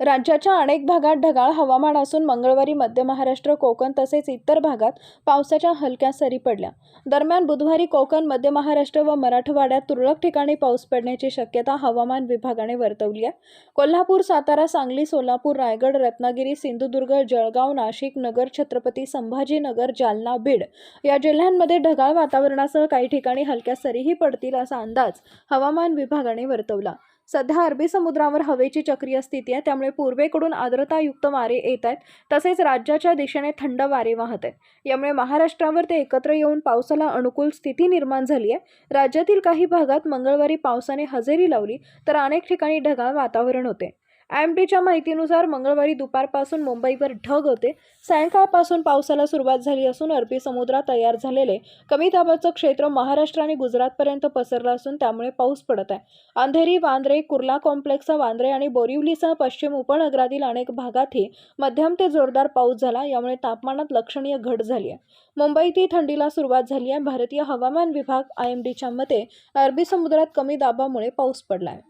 राज्याच्या अनेक भागात ढगाळ हवामान असून मंगळवारी मध्य महाराष्ट्र कोकण तसेच इतर भागात पावसाच्या हलक्या सरी पडल्या. दरम्यान बुधवारी कोकण मध्य महाराष्ट्र व मराठवाड्यात तुरळक ठिकाणी पाऊस पडण्याची शक्यता हवामान विभागाने वर्तवली आहे. कोल्हापूर सातारा सांगली सोलापूर रायगड रत्नागिरी सिंधुदुर्ग जळगाव नाशिक नगर छत्रपती संभाजीनगर जालना बीड या जिल्ह्यांमध्ये ढगाळ वातावरणासह काही ठिकाणी हलक्या सरीही पडतील असा अंदाज हवामान विभागाने वर्तवला. सध्या अरबी समुद्रावर हवेची चक्रीय स्थिती आहे. त्यामुळे पूर्वेकडून आर्द्रतायुक्त वारे येत आहेत. तसेच राज्याच्या दिशेने थंड वारे वाहत आहेत. यामुळे महाराष्ट्रावर ते एकत्र येऊन पावसाला अनुकूल स्थिती निर्माण झाली आहे. राज्यातील काही भागात मंगळवारी पावसाने हजेरी लावली तर अनेक ठिकाणी ढगाळ वातावरण होते. आय एम माहितीनुसार मंगळवारी दुपारपासून मुंबईवर ढग होते. सायंकाळपासून पावसाला सुरुवात झाली असून अरबी समुद्रात तयार झालेले कमी दाबाचं क्षेत्र महाराष्ट्र आणि गुजरातपर्यंत पसरलं असून त्यामुळे पाऊस पडत आहे. अंधेरी वांद्रे कुर्ला कॉम्प्लेक्स वांद्रे आणि बोरिवलीसह पश्चिम उपनगरातील अनेक भागातही मध्यम ते जोरदार पाऊस झाला. यामुळे तापमानात लक्षणीय घट झाली आहे. मुंबईतही थंडीला सुरुवात झाली आहे. भारतीय हवामान विभाग आय एम डीच्या मते अरबी समुद्रात कमी दाबामुळे पाऊस पडला आहे.